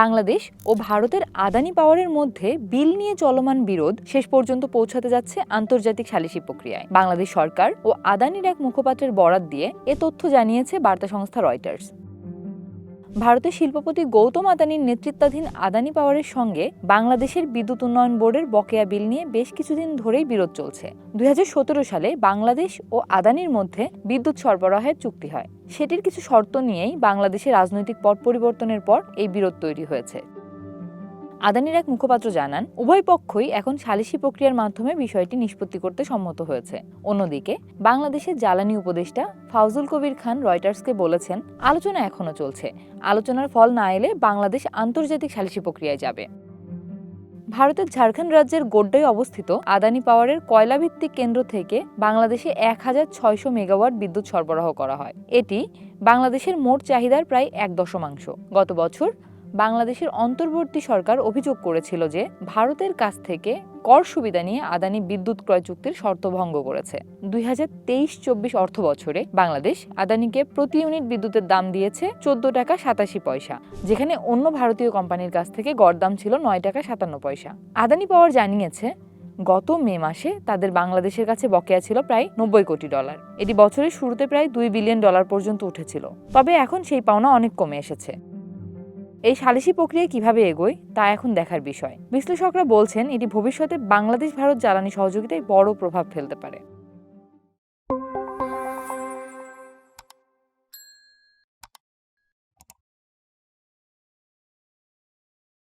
বাংলাদেশ ও ভারতের আদানি পাওয়ারের মধ্যে বিল নিয়ে চলমান বিরোধ শেষ পর্যন্ত পৌঁছাতে যাচ্ছে আন্তর্জাতিক সালিসি প্রক্রিয়ায়। বাংলাদেশ সরকার ও আদানির এক মুখপাত্রের বরাত দিয়ে এ তথ্য জানিয়েছে বার্তা সংস্থা রয়টার্স। ভারতের শিল্পপতি গৌতম আদানির নেতৃত্বাধীন আদানি পাওয়ারের সঙ্গে বাংলাদেশের বিদ্যুৎ উন্নয়ন বোর্ডের বকেয়া বিল নিয়ে বেশ কিছুদিন ধরেই বিরোধ চলছে। দুই হাজার সতেরো সালে বাংলাদেশ ও আদানির মধ্যে বিদ্যুৎ সরবরাহের চুক্তি হয়। সেটির কিছু শর্ত নিয়েই বাংলাদেশের রাজনৈতিক পট পরিবর্তনের পর এই বিরোধ তৈরি হয়েছে। আদানির এক মুখপাত্র জানান, উভয় পক্ষই এখন সালিসি প্রক্রিয়ার মাধ্যমে বিষয়টি নিষ্পত্তি করতে সম্মত হয়েছে। অন্যদিকে, বাংলাদেশের জ্বালানি উপদেষ্টা ফাউজুল কবির খান রয়টার্সকে বলেছেন, আলোচনা এখনও চলছে। আলোচনার ফল না এলে বাংলাদেশ আন্তর্জাতিক সালিসি প্রক্রিয়ায় যাবে। ভারতের ঝাড়খণ্ড রাজ্যের গোড্ডায় অবস্থিত আদানি পাওয়ারের কয়লাভিত্তিক কেন্দ্র থেকে বাংলাদেশে এক হাজার ছয়শো মেগাওয়াট বিদ্যুৎ সরবরাহ করা হয়। এটি বাংলাদেশের মোট চাহিদার প্রায় এক দশমাংশ। গত বছর বাংলাদেশের অন্তর্বর্তী সরকার অভিযোগ করেছিল যে ভারতের কাছ থেকে কর সুবিধা নিয়ে আদানি বিদ্যুৎ ক্রয় চুক্তির শর্ত ভঙ্গ করেছে। দুই হাজার তেইশ চব্বিশ অর্থ বছরে বাংলাদেশ আদানিকে প্রতি ইউনিট বিদ্যুতের দাম দিয়েছে চোদ্দ টাকা সাতাশি পয়সা, যেখানে অন্য ভারতীয় কোম্পানির কাছ থেকে গড় দাম ছিল নয় টাকা সাতান্ন পয়সা। আদানি পাওয়ার জানিয়েছে, গত মে মাসে তাদের বাংলাদেশের কাছে বকেয়া ছিল প্রায় নব্বই কোটি ডলার। এটি বছরের শুরুতে প্রায় দুই বিলিয়ন ডলার পর্যন্ত উঠেছিল। তবে এখন সেই পাওনা অনেক কমে এসেছে। এই সালিসি প্রক্রিয়া কীভাবে এগোয়, তা এখন দেখার বিষয়। বিশ্লেষকরা বলছেন, এটি ভবিষ্যতে বাংলাদেশ ভারত জ্বালানি সহযোগিতায় বড় প্রভাব ফেলতে পারে।